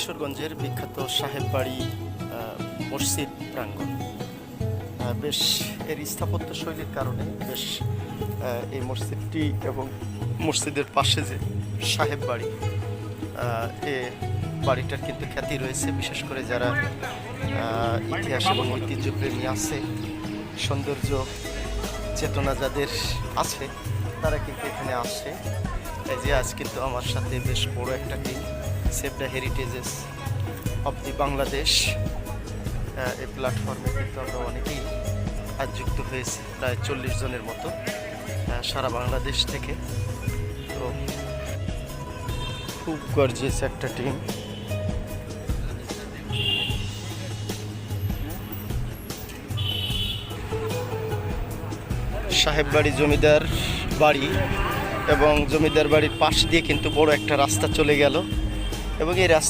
কিশোরগঞ্জের বিখ্যাত সাহেব বাড়ি মসজিদ প্রাঙ্গণ। বেশ এর স্থাপত্য শৈলীর কারণে বেশ এই মসজিদটি এবং মসজিদের পাশে যে সাহেব বাড়ি এ বাড়িটার কিন্তু খ্যাতি রয়েছে। বিশেষ করে যারা ইতিহাস এবং ঐতিহ্যপ্রেমী আছে, সৌন্দর্য, চেতনা যাদের আছে, তারা কিন্তু এখানে আসে। এই যে আজ কিন্তু আমার সাথে বেশ বড় একটা team save the heritages of the Bangladesh এই প্ল্যাটফর্মে কিন্তু আমরা অনেকেই আজ যুক্ত হয়েছি, প্রায় চল্লিশ জনের মতো সারা বাংলাদেশ থেকে। তো খুব গর্জিয়াস একটা টিম সাহেব বাড়ি, জমিদার বাড়ি এবং জমিদার বাড়ির পাশ দিয়ে কিন্তু বড় একটা রাস্তা চলে গেল। এবং এই রাস্তা